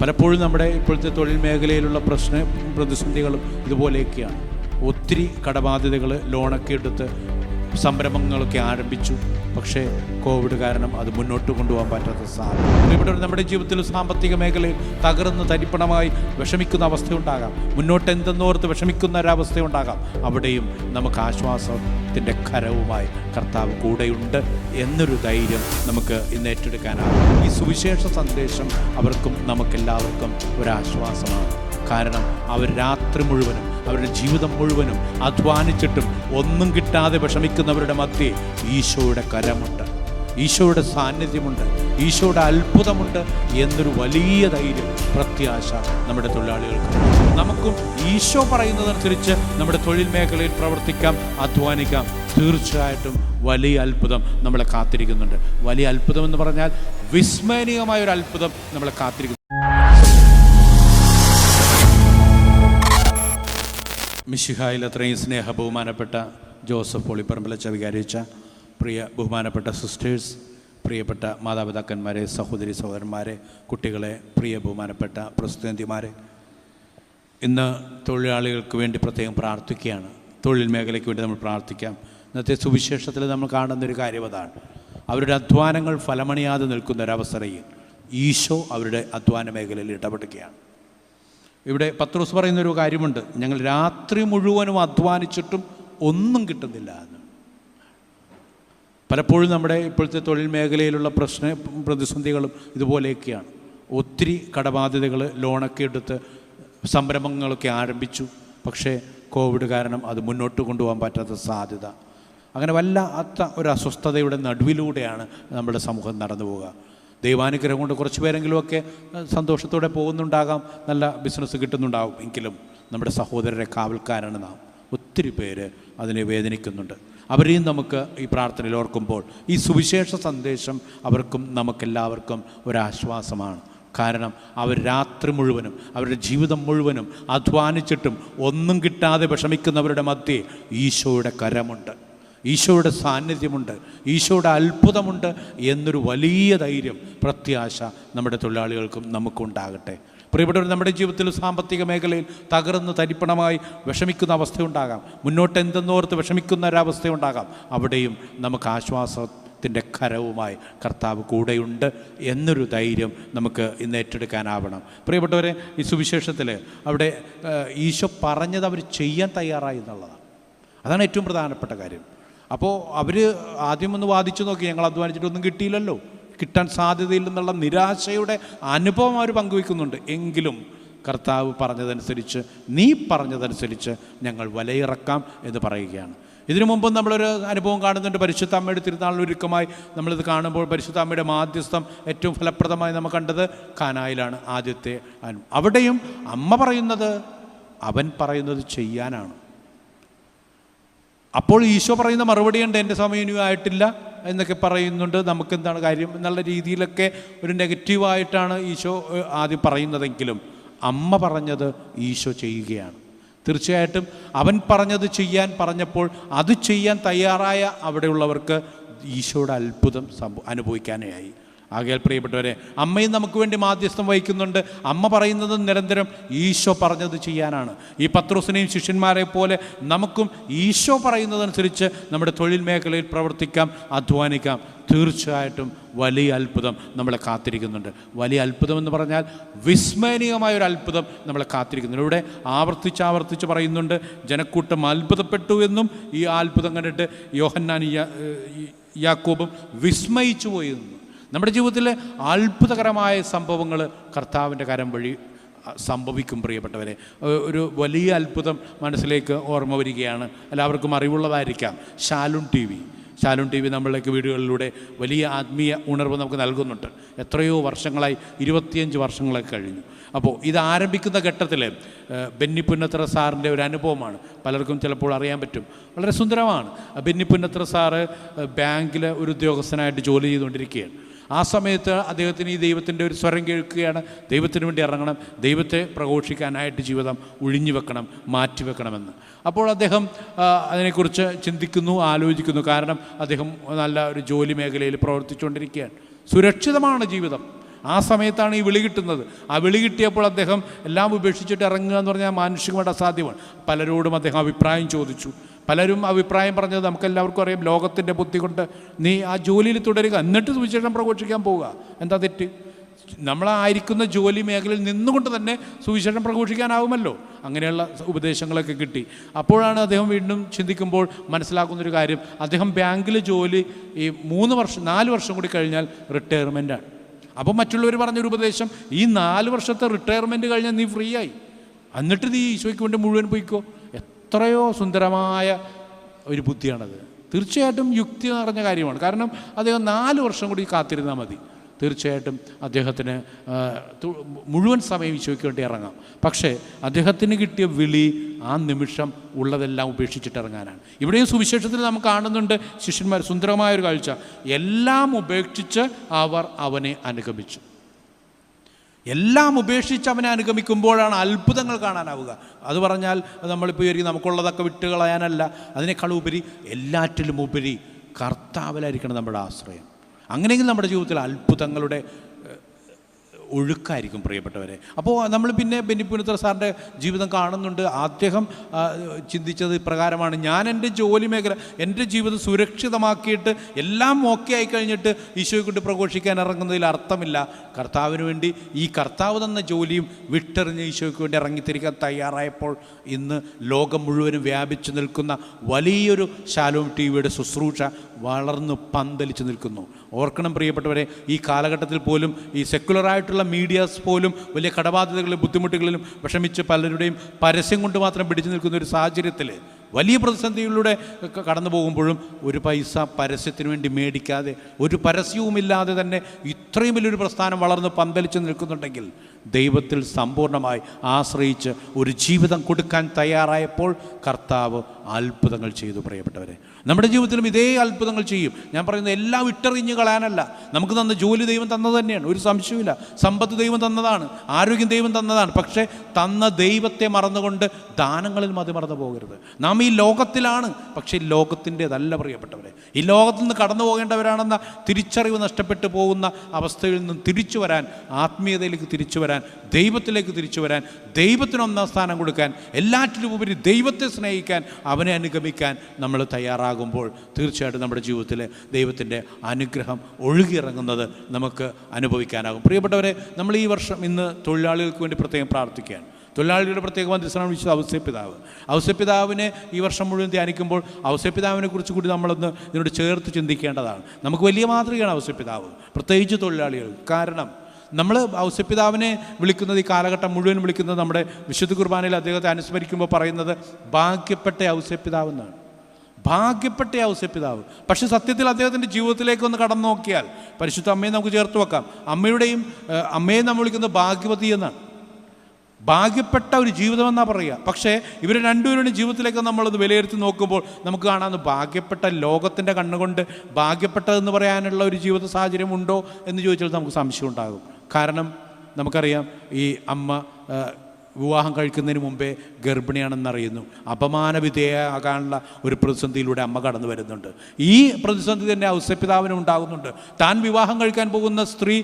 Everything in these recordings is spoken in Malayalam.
പലപ്പോഴും നമ്മുടെ ഇപ്പോഴത്തെ തൊഴിൽ മേഖലയിലുള്ള പ്രശ്ന പ്രതിസന്ധികളും ഇതുപോലെയൊക്കെയാണ്. ഒത്തിരി കടബാധ്യതകൾ ലോണൊക്കെ എടുത്ത് സംരംഭങ്ങളൊക്കെ ആരംഭിച്ചു. പക്ഷേ കോവിഡ് കാരണം അത് മുന്നോട്ട് കൊണ്ടുപോകാൻ പറ്റാത്ത സാഹചര്യം. ഇവിടെ നമ്മുടെ ജീവിതത്തിൽ സാമ്പത്തിക മേഖലയിൽ തകർന്ന് തരിപ്പണമായി വിഷമിക്കുന്ന അവസ്ഥയുണ്ടാകാം. മുന്നോട്ട് എന്തെന്നോർത്ത് വിഷമിക്കുന്ന ഒരവസ്ഥയുണ്ടാകാം. അവിടെയും നമുക്ക് ആശ്വാസത്തിന്റെ കരവുമായി കർത്താവ് കൂടെയുണ്ട് എന്നൊരു ധൈര്യം നമുക്ക് ഇന്ന് ഏറ്റെടുക്കാനാകും. ഈ സുവിശേഷ സന്ദേശം അവർക്കും നമുക്കെല്ലാവർക്കും ഒരാശ്വാസമാണ്. കാരണം അവർ രാത്രി മുഴുവനും അവരുടെ ജീവിതം മുഴുവനും അധ്വാനിച്ചിട്ടും ഒന്നും കിട്ടാതെ വിഷമിക്കുന്നവരുടെ മധ്യേ ഈശോയുടെ കരമുണ്ട്. ഈശോയുടെ സാന്നിധ്യമുണ്ട്. ഈശോയുടെ അത്ഭുതമുണ്ട് എന്നൊരു വലിയ ധൈര്യം പ്രത്യാശ നമ്മുടെ തൊഴിലാളികൾക്ക്. നമുക്കും ഈശോ പറയുന്നതനുസരിച്ച് നമ്മുടെ തൊഴിൽ മേഖലയിൽ പ്രവർത്തിക്കാം അധ്വാനിക്കാം. തീർച്ചയായിട്ടും വലിയ അത്ഭുതം നമ്മളെ കാത്തിരിക്കുന്നുണ്ട്. വലിയ അത്ഭുതം എന്ന് പറഞ്ഞാൽ വിസ്മയനീയമായ ഒരു അത്ഭുതം നമ്മളെ കാത്തിരിക്കുന്നു മിശിഹായിൽ അത്രയും സ്നേഹ ബഹുമാനപ്പെട്ട ജോസഫ് പൊളിപ്പറമ്പിലച്ച വികാരിച്ച പ്രിയ ബഹുമാനപ്പെട്ട സിസ്റ്റേഴ്സ് പ്രിയപ്പെട്ട മാതാപിതാക്കന്മാരെ സഹോദരി സഹോദരന്മാരെ കുട്ടികളെ പ്രിയ ബഹുമാനപ്പെട്ട പ്രസിദ്ധന്തിമാരെ ഇന്ന് തൊഴിലാളികൾക്ക് വേണ്ടി പ്രത്യേകം പ്രാർത്ഥിക്കുകയാണ്. തൊഴിൽ മേഖലയ്ക്ക് വേണ്ടി നമ്മൾ പ്രാർത്ഥിക്കാം. ഇന്നത്തെ സുവിശേഷത്തിൽ നമ്മൾ കാണുന്ന ഒരു കാര്യം അതാണ്. അവരുടെ അധ്വാനങ്ങൾ ഫലമണിയാതെ നിൽക്കുന്ന ഒരവസരയിൽ ഈശോ അവരുടെ അധ്വാന മേഖലയിൽ ഇടപെടുകയാണ്. ഇവിടെ പത്രോസ് പറയുന്ന ഒരു കാര്യമുണ്ട്. ഞങ്ങൾ രാത്രി മുഴുവനും അധ്വാനിച്ചിട്ടും ഒന്നും കിട്ടുന്നില്ല എന്ന്. പലപ്പോഴും നമ്മുടെ ഇപ്പോഴത്തെ തൊഴിൽ മേഖലയിലുള്ള പ്രശ്ന പ്രതിസന്ധികളും ഇതുപോലെയൊക്കെയാണ്. ഒത്തിരി കടബാധ്യതകൾ ലോണൊക്കെ എടുത്ത് സംരംഭങ്ങളൊക്കെ ആരംഭിച്ചു. പക്ഷേ കോവിഡ് കാരണം അത് മുന്നോട്ട് കൊണ്ടുപോകാൻ പറ്റാത്ത സാധ്യത. അങ്ങനെ വല്ലാത്ത ഒരു അസ്വസ്ഥതയുടെ നടുവിലൂടെയാണ് നമ്മുടെ സമൂഹം നടന്നു പോവുക ദൈവാനുഗ്രഹം കൊണ്ട് കുറച്ച് പേരെങ്കിലുമൊക്കെ സന്തോഷത്തോടെ പോകുന്നുണ്ടാകാം. നല്ല ബിസിനസ് കിട്ടുന്നുണ്ടാകും എങ്കിലും നമ്മുടെ സഹോദരരെ കാവൽക്കാരാണ് നാം. ഒത്തിരി പേര് അതിനെ വേദനിക്കുന്നുണ്ട്. അവരെയും നമുക്ക് ഈ പ്രാർത്ഥനയിൽ ഓർക്കുമ്പോൾ ഈ സുവിശേഷ സന്ദേശം അവർക്കും നമുക്കെല്ലാവർക്കും ഒരാശ്വാസമാണ്. കാരണം അവർ രാത്രി മുഴുവനും അവരുടെ ജീവിതം മുഴുവനും അധ്വാനിച്ചിട്ടും ഒന്നും കിട്ടാതെ വിഷമിക്കുന്നവരുടെ മധ്യേ ഈശോയുടെ കരമുണ്ട്. ഈശോയുടെ സാന്നിധ്യമുണ്ട് ഈശോയുടെ അത്ഭുതമുണ്ട് എന്നൊരു വലിയ ധൈര്യം പ്രത്യാശ നമ്മുടെ തൊഴിലാളികൾക്കും നമുക്കുണ്ടാകട്ടെ. പ്രിയപ്പെട്ടവർ നമ്മുടെ ജീവിതത്തിൽ സാമ്പത്തിക മേഖലയിൽ തകർന്ന് തരിപ്പണമായി വിഷമിക്കുന്ന അവസ്ഥയുണ്ടാകാം. മുന്നോട്ട് എന്തെന്നോർത്ത് വിഷമിക്കുന്ന ഒരവസ്ഥയുണ്ടാകാം. അവിടെയും നമുക്ക് ആശ്വാസത്തിന്റെ കരവുമായി കർത്താവ് കൂടെയുണ്ട് എന്നൊരു ധൈര്യം നമുക്ക് ഇന്ന് ഏറ്റെടുക്കാനാവണം. പ്രിയപ്പെട്ടവരെ ഈ സുവിശേഷത്തിൽ അവിടെ ഈശോ പറഞ്ഞത് അവർ ചെയ്യാൻ തയ്യാറായി എന്നുള്ളതാണ്. അതാണ് ഏറ്റവും പ്രധാനപ്പെട്ട കാര്യം. അപ്പോൾ അവർ ആദ്യം ഒന്ന് വാദിച്ചു നോക്കി ഞങ്ങൾ അധ്വാനിച്ചിട്ടൊന്നും കിട്ടിയില്ലല്ലോ. കിട്ടാൻ സാധ്യതയില്ലെന്നുള്ള നിരാശയുടെ അനുഭവം അവർ പങ്കുവെക്കുന്നുണ്ട് എങ്കിലും കർത്താവ് പറഞ്ഞതനുസരിച്ച് നീ പറഞ്ഞതനുസരിച്ച് ഞങ്ങൾ വലയിറക്കാം എന്ന് പറയുകയാണ്. ഇതിനു മുമ്പ് നമ്മളൊരു അനുഭവം കാണുന്നുണ്ട്. പരിശുദ്ധ അമ്മയുടെ തിരുനാളിനൊരുക്കമായി നമ്മളിത് കാണുമ്പോൾ പരിശുദ്ധ അമ്മയുടെ മാധ്യസ്ഥം ഏറ്റവും ഫലപ്രദമായി നമ്മൾ കണ്ടത് കാനായിലാണ് ആദ്യത്തെ അനു അവിടെയും അമ്മ പറയുന്നത് അവൻ പറയുന്നത് ചെയ്യാനാണ്. അപ്പോൾ ഈശോ പറയുന്ന മറുപടി മറുപടിയുണ്ട് എന്റെ സമയം ഇനി ആയിട്ടില്ല എന്നൊക്കെ പറയുന്നുണ്ട്. നമുക്ക് എന്താണ് കാര്യം? എന്നുള്ള രീതിയിലൊക്കെ ഒരു നെഗറ്റീവായിട്ടാണ് ഈശോ ആദ്യം പറയുന്നതെങ്കിലും അമ്മ പറഞ്ഞത് ഈശോ ചെയ്യുകയാണ്. തീർച്ചയായിട്ടും അവൻ പറഞ്ഞത് ചെയ്യാൻ പറഞ്ഞപ്പോൾ അത് ചെയ്യാൻ തയ്യാറായ അവിടെയുള്ളവർക്ക് ഈശോയുടെ അത്ഭുതം സംഭവ അനുഭവിക്കാനായി ആകയാൽ പ്രിയപ്പെട്ടവരെ അമ്മയും നമുക്ക് വേണ്ടി മാധ്യസ്ഥം വഹിക്കുന്നുണ്ട്. അമ്മ പറയുന്നത് നിരന്തരം ഈശോ പറഞ്ഞത് ചെയ്യാനാണ്. ഈ പത്രോസിനെയും ശിഷ്യന്മാരെ പോലെ നമുക്കും ഈശോ പറയുന്നതനുസരിച്ച് നമ്മുടെ തൊഴിൽ മേഖലയിൽ പ്രവർത്തിക്കാം അധ്വാനിക്കാം. തീർച്ചയായിട്ടും വലിയ അത്ഭുതം നമ്മളെ കാത്തിരിക്കുന്നുണ്ട്. വലിയ അത്ഭുതം എന്ന് പറഞ്ഞാൽ വിസ്മയനീയമായ ഒരു അത്ഭുതം നമ്മളെ കാത്തിരിക്കുന്നുണ്ട്. ഇവിടെ ആവർത്തിച്ച് ആവർത്തിച്ച് പറയുന്നുണ്ട് ജനക്കൂട്ടം അത്ഭുതപ്പെട്ടു എന്നും ഈ അത്ഭുതം കണ്ടിട്ട് യോഹന്നാൻ യാക്കോബും വിസ്മയിച്ചു പോയി നമ്മുടെ ജീവിതത്തിലെ അത്ഭുതകരമായ സംഭവങ്ങൾ കർത്താവിന്റെ കരം വഴി സംഭവിക്കും പ്രിയപ്പെട്ടവരെ. ഒരു വലിയ അത്ഭുതം മനസ്സിലേക്ക് ഓർമ്മ വരികയാണ്. എല്ലാവർക്കും അറിവുള്ളതായിരിക്കാം. ശാലുൺ ടി വി. ശാലുൺ ടി വി നമ്മളിലേക്ക് വീടുകളിലൂടെ വലിയ ആത്മീയ ഉണർവ് നമുക്ക് നൽകുന്നുണ്ട്. എത്രയോ വർഷങ്ങളായി ഇരുപത്തിയഞ്ച് വർഷങ്ങളൊക്കെ കഴിഞ്ഞു. അപ്പോൾ ഇത് ആരംഭിക്കുന്ന ഘട്ടത്തിൽ ബെന്നി പുന്നത്ര സാറിന്റെ ഒരു അനുഭവമാണ്. പലർക്കും ചിലപ്പോൾ അറിയാൻ പറ്റും. വളരെ സുന്ദരമാണ്. ബെന്നി പുന്നത്ര സാറ് ബാങ്കിൽ ഒരു ഉദ്യോഗസ്ഥനായിട്ട് ജോലി ചെയ്തുകൊണ്ടിരിക്കുകയാണ്. ആ സമയത്ത് അദ്ദേഹത്തിന് ഈ ദൈവത്തിന്റെ ഒരു സ്വരം കേൾക്കുകയാണ്. ദൈവത്തിന് വേണ്ടി ഇറങ്ങണം. ദൈവത്തെ പ്രഘോഷിക്കാനായിട്ട് ജീവിതം ഒഴിഞ്ഞു വെക്കണം മാറ്റി വെക്കണമെന്ന്. അപ്പോൾ അദ്ദേഹം അതിനെക്കുറിച്ച് ചിന്തിക്കുന്നു ആലോചിക്കുന്നു. കാരണം അദ്ദേഹം നല്ല ഒരു ജോലി മേഖലയിൽ പ്രവർത്തിച്ചുകൊണ്ടിരിക്കുകയാണ്. സുരക്ഷിതമാണ് ജീവിതം. ആ സമയത്താണ് ഈ വിളി കിട്ടുന്നത്. ആ വിളി കിട്ടിയപ്പോൾ അദ്ദേഹം എല്ലാം ഉപേക്ഷിച്ചിട്ട് ഇറങ്ങുക എന്ന് പറഞ്ഞാൽ മാനുഷികമായിട്ട് അസാധ്യമാണ്. പലരോടും അദ്ദേഹം അഭിപ്രായം ചോദിച്ചു. പലരും അഭിപ്രായം പറഞ്ഞത് നമുക്കെല്ലാവർക്കും അറിയാം. ലോകത്തിന്റെ ബുദ്ധി കൊണ്ട് നീ ആ ജോലിയിൽ തുടരുക. എന്നിട്ട് സുവിശേഷം പ്രഘോഷിക്കാൻ പോവുക. എന്താ തെറ്റ്? നമ്മളായിരിക്കുന്ന ജോലി മേഖലയിൽ നിന്നുകൊണ്ട് തന്നെ സുവിശേഷം പ്രഘോഷിക്കാനാവുമല്ലോ. അങ്ങനെയുള്ള ഉപദേശങ്ങളൊക്കെ കിട്ടി. അപ്പോഴാണ് അദ്ദേഹം വീണ്ടും ചിന്തിക്കുമ്പോൾ മനസ്സിലാക്കുന്നൊരു കാര്യം. അദ്ദേഹം ബാങ്കിൽ ജോലി ഈ മൂന്ന് വർഷം നാല് വർഷം കൂടി കഴിഞ്ഞാൽ റിട്ടയർമെന്റാണ് അപ്പോൾ മറ്റുള്ളവർ പറഞ്ഞൊരു ഉപദേശം ഈ നാല് വർഷത്തെ റിട്ടയർമെന്റ് കഴിഞ്ഞാൽ നീ ഫ്രീ ആയി. എന്നിട്ട് നീ ഈശോയ്ക്ക് വേണ്ടി മുഴുവൻ പോയിക്കോ. എത്രയോ സുന്ദരമായ ഒരു ബുദ്ധിയാണത്. തീർച്ചയായിട്ടും യുക്തി നിറഞ്ഞ കാര്യമാണ്. കാരണം അദ്ദേഹം നാല് വർഷം കൂടി കാത്തിരുന്നാൽ മതി. തീർച്ചയായിട്ടും അദ്ദേഹത്തിന് മുഴുവൻ സമയം ഈശോയ്ക്ക് വേണ്ടി ഇറങ്ങാം. പക്ഷേ അദ്ദേഹത്തിന് കിട്ടിയ വിളി ആ നിമിഷം ഉള്ളതെല്ലാം ഉപേക്ഷിച്ചിട്ട് ഇറങ്ങാനാണ്. ഇവിടെയും സുവിശേഷത്തിൽ നമുക്ക് കാണുന്നുണ്ട് ശിഷ്യന്മാർ സുന്ദരമായൊരു കാഴ്ച. എല്ലാം ഉപേക്ഷിച്ച് അവർ അവനെ അനുഗമിച്ചു. എല്ലാം ഉപേക്ഷിച്ച് അവനെ അനുഗമിക്കുമ്പോഴാണ് അത്ഭുതങ്ങൾ കാണാനാവുക. അത് പറഞ്ഞാൽ നമ്മളിപ്പോൾ വിചാരിക്കും നമുക്കുള്ളതൊക്കെ വിട്ടുകളയാനല്ല അതിനേക്കാൾ ഉപരി എല്ലാറ്റിലും ഉപരി കർത്താവിലായിരിക്കണം നമ്മുടെ ആശ്രയം. അങ്ങനെയെങ്കിൽ നമ്മുടെ ജീവിതത്തിൽ അത്ഭുതങ്ങളുടെ ഒഴുക്കായിരിക്കും പ്രിയപ്പെട്ടവരെ. അപ്പോൾ നമ്മൾ പിന്നെ ബെന്നിപ്പുനത്തർ സാറിന്റെ ജീവിതം കാണുന്നുണ്ട്. അദ്ദേഹം ചിന്തിച്ചത് ഇപ്രകാരമാണ്. ഞാൻ എന്റെ ജോലി മേഖല എന്റെ ജീവിതം സുരക്ഷിതമാക്കിയിട്ട് എല്ലാം ഓക്കെ ആയി കഴിഞ്ഞിട്ട് ഈശോയെ കൊണ്ട് പ്രഘോഷിക്കാൻ ഇറങ്ങുന്നതിൽ അർത്ഥമില്ല. കർത്താവിന് വേണ്ടി ഈ കർത്താവ് തന്ന ജോലിയും വിട്ടെറിഞ്ഞ് ഈശോയ്ക്ക് വേണ്ടി ഇറങ്ങിത്തിരിക്കാൻ തയ്യാറായപ്പോൾ ഇന്ന് ലോകം മുഴുവനും വ്യാപിച്ചു നിൽക്കുന്ന വലിയൊരു ശാലോം ടി വിയുടെ ശുശ്രൂഷ വളർന്നു പന്തലിച്ചു നിൽക്കുന്നു. ഓർക്കണം പ്രിയപ്പെട്ടവരെ ഈ കാലഘട്ടത്തിൽ പോലും ഈ സെക്കുലറായിട്ടുള്ള മീഡിയാസ് പോലും വലിയ കടബാധ്യതകളിലും ബുദ്ധിമുട്ടുകളിലും വിഷമിച്ച് പലരുടെയും പരസ്യം കൊണ്ട് മാത്രം പിടിച്ചു നിൽക്കുന്ന ഒരു സാഹചര്യത്തിൽ വലിയ പ്രതിസന്ധികളിലൂടെ കടന്നു പോകുമ്പോഴും ഒരു പൈസ പരസ്യത്തിന് വേണ്ടി മേടിക്കാതെ ഒരു പരസ്യവുമില്ലാതെ തന്നെ ഇത്രയും വലിയൊരു പ്രസ്ഥാനം വളർന്ന് പന്തലിച്ച് നിൽക്കുന്നുണ്ടെങ്കിൽ ദൈവത്തിൽ സമ്പൂർണമായി ആശ്രയിച്ച് ഒരു ജീവിതം കൊടുക്കാൻ തയ്യാറായപ്പോൾ കർത്താവ് അത്ഭുതങ്ങൾ ചെയ്തു പ്രിയപ്പെട്ടവരെ. നമ്മുടെ ജീവിതത്തിലും ഇതേ അത്ഭുതങ്ങൾ ചെയ്യും. ഞാൻ പറയുന്നത് എല്ലാം ഇട്ടെറിഞ്ഞ് കളയാനല്ല. നമുക്ക് തന്ന ജോലി ദൈവം തന്നത് തന്നെയാണ്. ഒരു സംശയമില്ല സമ്പത്ത് ദൈവം തന്നതാണ്. ആരോഗ്യം ദൈവം തന്നതാണ്. പക്ഷേ തന്ന ദൈവത്തെ മറന്നുകൊണ്ട് ദാനങ്ങളിൽ മതി മറന്നു പോകരുത്. നാം ഈ ലോകത്തിലാണ് പക്ഷേ ലോകത്തിന്റെതല്ല പ്രിയപ്പെട്ടവരെ. ഈ ലോകത്തിൽ നിന്ന് കടന്നു പോകേണ്ടവരാണെന്ന തിരിച്ചറിവ് നഷ്ടപ്പെട്ടു പോകുന്ന അവസ്ഥയിൽ നിന്നും തിരിച്ചു വരാൻ ആത്മീയതയിലേക്ക് തിരിച്ചു വരാൻ ദൈവത്തിലേക്ക് തിരിച്ചു വരാൻ ദൈവത്തിന് ഒന്നാം സ്ഥാനം കൊടുക്കാൻ എല്ലാറ്റിലും ഉപരി ദൈവത്തെ സ്നേഹിക്കാൻ അവനെ അനുഗമിക്കാൻ നമ്മൾ തയ്യാറാകുമ്പോൾ തീർച്ചയായിട്ടും നമ്മുടെ ജീവിതത്തിൽ ദൈവത്തിന്റെ അനുഗ്രഹം ഒഴുകിയിറങ്ങുന്നത് നമുക്ക് അനുഭവിക്കാനാകും. പ്രിയപ്പെട്ടവരെ നമ്മൾ ഈ വർഷം ഇന്ന് തൊഴിലാളികൾക്ക് വേണ്ടി പ്രത്യേകം പ്രാർത്ഥിക്കുകയാണ്. തൊഴിലാളികളുടെ പ്രത്യേക മന്ത്രിസ്ഥാനം വിളിച്ചത് ഔസ്യപിതാവ് ഔസ്യപിതാവിനെ ഈ വർഷം മുഴുവൻ ധ്യാനിക്കുമ്പോൾ ഔസ്യപിതാവിനെ കുറിച്ച് കൂടി നമ്മളൊന്ന് ഇതിനോട് ചേർത്ത് ചിന്തിക്കേണ്ടതാണ്. നമുക്ക് വലിയ മാതൃകയാണ് ഔസ്യപിതാവ് പ്രത്യേകിച്ച് തൊഴിലാളികൾ. കാരണം നമ്മൾ ഔസ്യപിതാവിനെ വിളിക്കുന്നത് ഈ കാലഘട്ടം മുഴുവൻ വിളിക്കുന്നത് നമ്മുടെ വിശുദ്ധ കുർബാനയിൽ അദ്ദേഹത്തെ അനുസ്മരിക്കുമ്പോൾ പറയുന്നത് ഭാഗ്യപ്പെട്ട ഔസ്യപിതാവ് എന്നാണ്. ഭാഗ്യപ്പെട്ട ഔസ്യപിതാവ് പക്ഷെ സത്യത്തിൽ അദ്ദേഹത്തിന്റെ ജീവിതത്തിലേക്ക് ഒന്ന് കടന്നു നോക്കിയാൽ പരിശുദ്ധ അമ്മയെ നമുക്ക് ചേർത്ത് വെക്കാം. അമ്മയുടെയും അമ്മയെ നമ്മൾ വിളിക്കുന്നത് ഭാഗ്യവതി എന്നാണ്. ഭാഗ്യപ്പെട്ട ഒരു ജീവിതമെന്നാണ് പറയുക. പക്ഷേ ഇവർ രണ്ടുപേരുടെ ജീവിതത്തിലേക്ക് നമ്മളത് വിലയിരുത്തി നോക്കുമ്പോൾ നമുക്ക് കാണാമെന്ന് ഭാഗ്യപ്പെട്ട ലോകത്തിന്റെ കണ്ണുകൊണ്ട് ഭാഗ്യപ്പെട്ടതെന്ന് പറയാനുള്ള ഒരു ജീവിത സാഹചര്യം ഉണ്ടോ എന്ന് ചോദിച്ചാൽ നമുക്ക് സംശയം ഉണ്ടാകും. കാരണം നമുക്കറിയാം ഈ അമ്മ വിവാഹം കഴിക്കുന്നതിന് മുമ്പേ ഗർഭിണിയാണെന്നറിയുന്നു. അപമാന വിധേയമാകാനുള്ള ഒരു പ്രതിസന്ധിയിലൂടെ അമ്മ കടന്നു വരുന്നുണ്ട്. ഈ പ്രതിസന്ധി തന്നെ ഔസപിതാവിനും ഉണ്ടാകുന്നുണ്ട്. താൻ വിവാഹം കഴിക്കാൻ പോകുന്ന സ്ത്രീ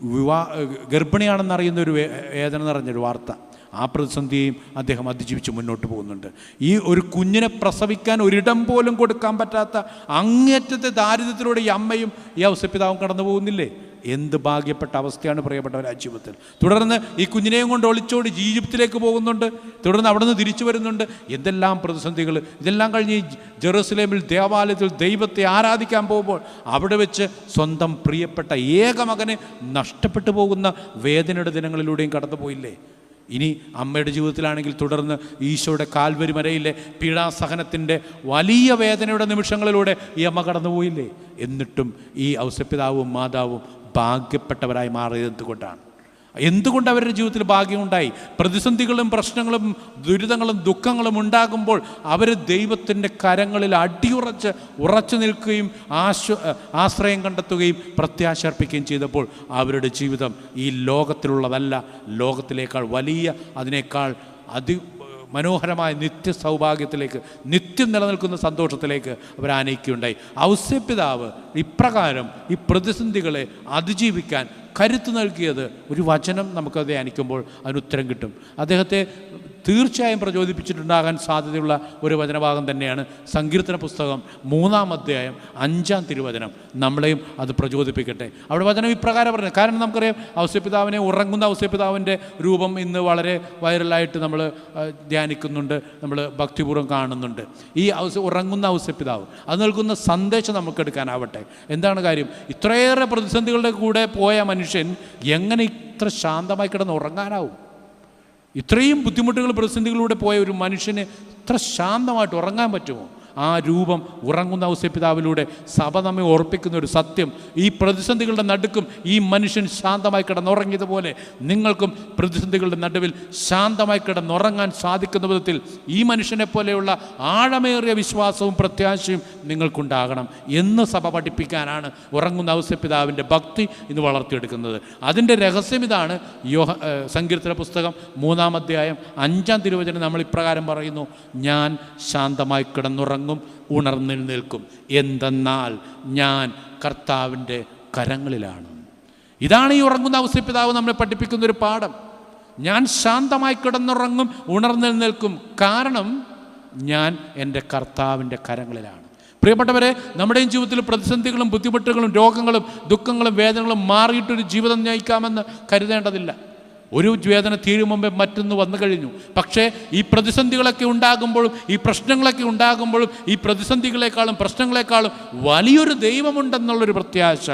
വിവാ ഗർഭിണിയാണെന്നറിയുന്ന ഒരു വേദന നിറഞ്ഞൊരു വാർത്ത. ആ പ്രതിസന്ധിയെയും അദ്ദേഹം അതിജീവിച്ച് മുന്നോട്ട് പോകുന്നുണ്ട്. ഈ ഒരു കുഞ്ഞിനെ പ്രസവിക്കാൻ ഒരിടം പോലും കൊടുക്കാൻ പറ്റാത്ത അങ്ങേറ്റത്തെ ദാരിദ്ര്യത്തിലൂടെ ഈ അമ്മയും ഈ ഔസപിതാവും കടന്നു പോകുന്നില്ലേ? എന്ത് ഭാഗ്യപ്പെട്ട അവസ്ഥയാണ് പ്രിയപ്പെട്ടവർ ആ ജീവിതത്തിൽ തുടർന്ന് ഈ കുഞ്ഞിനെയും കൊണ്ട് ഒളിച്ചോടി ഈജിപ്തിലേക്ക് പോകുന്നുണ്ട്. തുടർന്ന് അവിടെ നിന്ന് തിരിച്ചു വരുന്നുണ്ട്. എന്തെല്ലാം പ്രതിസന്ധികൾ ഇതെല്ലാം കഴിഞ്ഞ് ജെറുസലേമിൽ ദേവാലയത്തിൽ ദൈവത്തെ ആരാധിക്കാൻ പോകുമ്പോൾ അവിടെ വെച്ച് സ്വന്തം പ്രിയപ്പെട്ട ഏക മകനെ നഷ്ടപ്പെട്ടു പോകുന്ന വേദനയുടെ ദിനങ്ങളിലൂടെയും കടന്നു പോയില്ലേ ഇനി അമ്മയുടെ ജീവിതത്തിലാണെങ്കിൽ തുടർന്ന് ഈശോയുടെ കാൽവരി മരയിലെ പീഡാസഹനത്തിന്റെ വലിയ വേദനയുടെ നിമിഷങ്ങളിലൂടെ ഈ അമ്മ കടന്നുപോയില്ലേ? എന്നിട്ടും ഈ ഔസപിതാവും മാതാവും ഭാഗ്യപ്പെട്ടവരായി മാറിയത് എന്തുകൊണ്ടാണ്? എന്തുകൊണ്ട് അവരുടെ ജീവിതത്തിൽ ഭാഗ്യമുണ്ടായി? പ്രതിസന്ധികളും പ്രശ്നങ്ങളും ദുരിതങ്ങളും ദുഃഖങ്ങളും ഉണ്ടാകുമ്പോൾ അവർ ദൈവത്തിന്റെ കരങ്ങളിൽ അടിയുറച്ച് ഉറച്ചു നിൽക്കുകയും ആശ്വ ആശ്രയം കണ്ടെത്തുകയും പ്രത്യാശർപ്പിക്കുകയും ചെയ്തപ്പോൾ അവരുടെ ജീവിതം ഈ ലോകത്തിലുള്ളതല്ല. ലോകത്തിലേക്കാൾ വലിയ അതിനേക്കാൾ അതി മനോഹരമായ നിത്യ സൗഭാഗ്യത്തിലേക്ക് നിത്യം നിലനിൽക്കുന്ന സന്തോഷത്തിലേക്ക് അവർ ആനയിക്കുകയുണ്ടായി. ഔസ്യപിതാവ് ഇപ്രകാരം ഈ പ്രതിസന്ധികളെ അതിജീവിക്കാൻ കരുത്ത് നൽകിയത് ഒരു വചനം നമുക്കത് ധ്യാനിക്കുമ്പോൾ അതിന് ഉത്തരം കിട്ടും. അദ്ദേഹത്തെ തീർച്ചയായും പ്രചോദിപ്പിച്ചിട്ടുണ്ടാകാൻ സാധ്യതയുള്ള ഒരു വചനഭാഗം തന്നെയാണ് സങ്കീർത്തന പുസ്തകം മൂന്നാം അധ്യായം അഞ്ചാം തിരുവചനം. നമ്മളെയും അത് പ്രചോദിപ്പിക്കട്ടെ. അവിടെ വചനം ഇപ്രകാരം പറഞ്ഞു കാരണം നമുക്കറിയാം ഔസ്യപിതാവിനെ ഉറങ്ങുന്ന ഔസ്യപിതാവിന്റെ രൂപം ഇന്ന് വളരെ വൈറലായിട്ട് നമ്മൾ ധ്യാനിക്കുന്നുണ്ട് നമ്മൾ ഭക്തിപൂർവം കാണുന്നുണ്ട്. ഈ ഔസ് ഉറങ്ങുന്ന ഔസ്യപിതാവ് അത് നൽകുന്ന സന്ദേശം നമുക്ക് എടുക്കാനാവട്ടെ എന്താണ് കാര്യം? ഇത്രയേറെ പ്രതിസന്ധികളുടെ കൂടെ പോയ മനുഷ്യൻ എങ്ങനെ ഇത്ര ശാന്തമായി കിടന്ന് ഉറങ്ങാനാവും? ഇത്രയും ബുദ്ധിമുട്ടുകൾ പ്രതിസന്ധികളിലൂടെ പോയ ഒരു മനുഷ്യന് ഇത്ര ശാന്തമായിട്ട് ഉറങ്ങാൻ പറ്റുമോ? ആ രൂപം ഉറങ്ങുന്ന ഔസ്യപിതാവിലൂടെ സഭ നമ്മെ ഓർപ്പിക്കുന്ന ഒരു സത്യം. ഈ പ്രതിസന്ധികളുടെ നടുക്കും ഈ മനുഷ്യൻ ശാന്തമായി കിടന്നുറങ്ങിയതുപോലെ നിങ്ങൾക്കും പ്രതിസന്ധികളുടെ നടുവിൽ ശാന്തമായി കിടന്നുറങ്ങാൻ സാധിക്കുന്ന വിധത്തിൽ ഈ മനുഷ്യനെ പോലെയുള്ള ആഴമേറിയ വിശ്വാസവും പ്രത്യാശയും നിങ്ങൾക്കുണ്ടാകണം എന്ന് സഭ പഠിപ്പിക്കാനാണ് ഉറങ്ങുന്ന ഔസ്യപിതാവിന്റെ ഭക്തി ഇന്ന് വളർത്തിയെടുക്കുന്നത്. അതിന്റെ രഹസ്യം ഇതാണ് യോഹ സങ്കീർത്തന പുസ്തകം മൂന്നാം അധ്യായം അഞ്ചാം തിരുവചനം നമ്മൾ ഇപ്രകാരം പറയുന്നു ഞാൻ ശാന്തമായി കിടന്നുറങ്ങും ഉണർന്നെഴുന്നേൽക്കും എന്തെന്നാൽ ഞാൻ കർത്താവിന്റെ കരങ്ങളിലാണ്. ഇതാണ് ഈ ഉറങ്ങുന്ന ഔസ്യപിതാവ് നമ്മളെ പഠിപ്പിക്കുന്ന ഒരു പാഠം. ഞാൻ ശാന്തമായി കിടന്നുറങ്ങും ഉണർന്നെഴുന്നേൽക്കും കാരണം ഞാൻ എന്റെ കർത്താവിന്റെ കരങ്ങളിലാണ്. പ്രിയപ്പെട്ടവരെ നമ്മുടെയും ജീവിതത്തിൽ പ്രതിസന്ധികളും ബുദ്ധിമുട്ടുകളും രോഗങ്ങളും ദുഃഖങ്ങളും വേദനകളും മാറിയിട്ടൊരു ജീവിതം നയിക്കാമെന്ന് കരുതേണ്ടതില്ല. ഒരു വേദന തീരും മുമ്പേ മറ്റൊന്ന് വന്നു കഴിഞ്ഞു. പക്ഷേ ഈ പ്രതിസന്ധികളൊക്കെ ഉണ്ടാകുമ്പോഴും ഈ പ്രശ്നങ്ങളൊക്കെ ഉണ്ടാകുമ്പോഴും ഈ പ്രതിസന്ധികളെക്കാളും പ്രശ്നങ്ങളെക്കാളും വലിയൊരു ദൈവമുണ്ടെന്നുള്ളൊരു പ്രത്യാശ.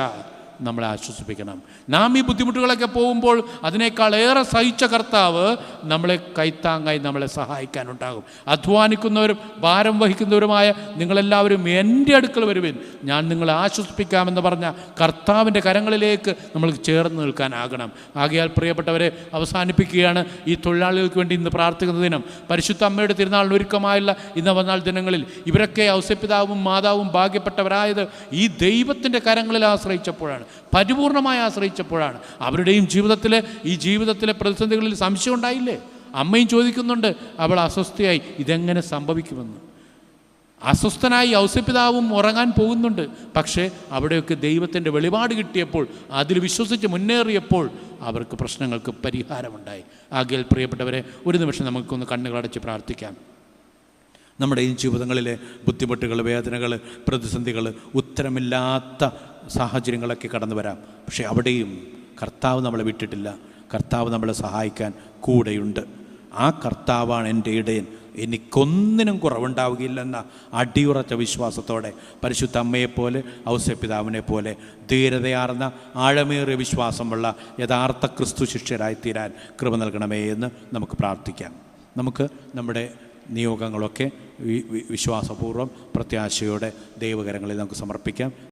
നമ്മളെ ആശ്വസിപ്പിക്കണം. നാം ഈ ബുദ്ധിമുട്ടുകളൊക്കെ പോകുമ്പോൾ അതിനേക്കാൾ ഏറെ സഹിച്ച കർത്താവ് നമ്മളെ കൈത്താങ്ങായി നമ്മളെ സഹായിക്കാനുണ്ടാകും. അധ്വാനിക്കുന്നവരും ഭാരം വഹിക്കുന്നവരുമായ നിങ്ങളെല്ലാവരും എന്റെ അടുക്കൽ വരുവിൻ. ഞാൻ നിങ്ങളെ ആശ്വസിപ്പിക്കാമെന്ന് പറഞ്ഞ കർത്താവിന്റെ കരങ്ങളിലേക്ക് നമ്മൾ ചേർന്ന് നിൽക്കാനാകണം. ആകയാൽ പ്രിയപ്പെട്ടവരെ അവസാനിപ്പിക്കുകയാണ് ഈ തൊഴിലാളികൾക്ക് വേണ്ടി ഇന്ന് പ്രാർത്ഥിക്കുന്ന ദിനം. പരിശുദ്ധ അമ്മയുടെ തിരുനാളിന് ഒരുക്കമായുള്ള ഇന്ന് വന്നാൽ ദിനങ്ങളിൽ ഇവരൊക്കെ ഔസ്യപിതാവും മാതാവും ഭാഗ്യപ്പെട്ടവരായത് ഈ ദൈവത്തിന്റെ കരങ്ങളിൽ ആശ്രയിച്ചപ്പോഴാണ്. പരിപൂർണമായി ആശ്രയിച്ചപ്പോഴാണ്. അവരുടെയും ജീവിതത്തിലെ ഈ ജീവിതത്തിലെ പ്രതിസന്ധികളിൽ സംശയം ഉണ്ടായില്ലേ? അമ്മയും ചോദിക്കുന്നുണ്ട് അവൾ അസ്വസ്ഥയായി. ഇതെങ്ങനെ സംഭവിക്കുമെന്ന്? അസ്വസ്ഥനായി ഔസ്യപിതാവും ഉറങ്ങാൻ പോകുന്നുണ്ട്. പക്ഷേ അവിടെയൊക്കെ ദൈവത്തിന്റെ വെളിപാട് കിട്ടിയപ്പോൾ അതിൽ വിശ്വസിച്ച് മുന്നേറിയപ്പോൾ അവർക്ക് പ്രശ്നങ്ങൾക്ക് പരിഹാരമുണ്ടായി. ആകെ പ്രിയപ്പെട്ടവരെ ഒരു നിമിഷം നമുക്കൊന്ന് കണ്ണുകളടച്ച് പ്രാർത്ഥിക്കാം. നമ്മുടെ ഈ ജീവിതങ്ങളിലെ ബുദ്ധിമുട്ടുകൾ വേദനകൾ പ്രതിസന്ധികൾ ഉത്തരമില്ലാത്ത സാഹചര്യങ്ങളൊക്കെ കടന്നു വരാം. പക്ഷേ അവിടെയും കർത്താവ് നമ്മളെ വിട്ടിട്ടില്ല. കർത്താവ് നമ്മളെ സഹായിക്കാൻ കൂടെയുണ്ട്. ആ കർത്താവാണ് എന്റെ ഇടയൻ. എനിക്കൊന്നിനും കുറവുണ്ടാവുകയില്ലെന്ന അടിയുറച്ച വിശ്വാസത്തോടെ പരിശുദ്ധ അമ്മയെപ്പോലെ ഔസ്യപിതാവിനെ പോലെ ധീരതയാർന്ന ആഴമേറിയ വിശ്വാസമുള്ള യഥാർത്ഥ ക്രിസ്തു ശിഷ്യരായി തീരാൻ കൃപ നൽകണമേ എന്ന് നമുക്ക് പ്രാർത്ഥിക്കാം. നമുക്ക് നമ്മുടെ നിയോഗങ്ങളൊക്കെ വിശ്വാസപൂർവം പ്രത്യാശയോടെ ദൈവകരങ്ങളിൽ നമുക്ക് സമർപ്പിക്കാം.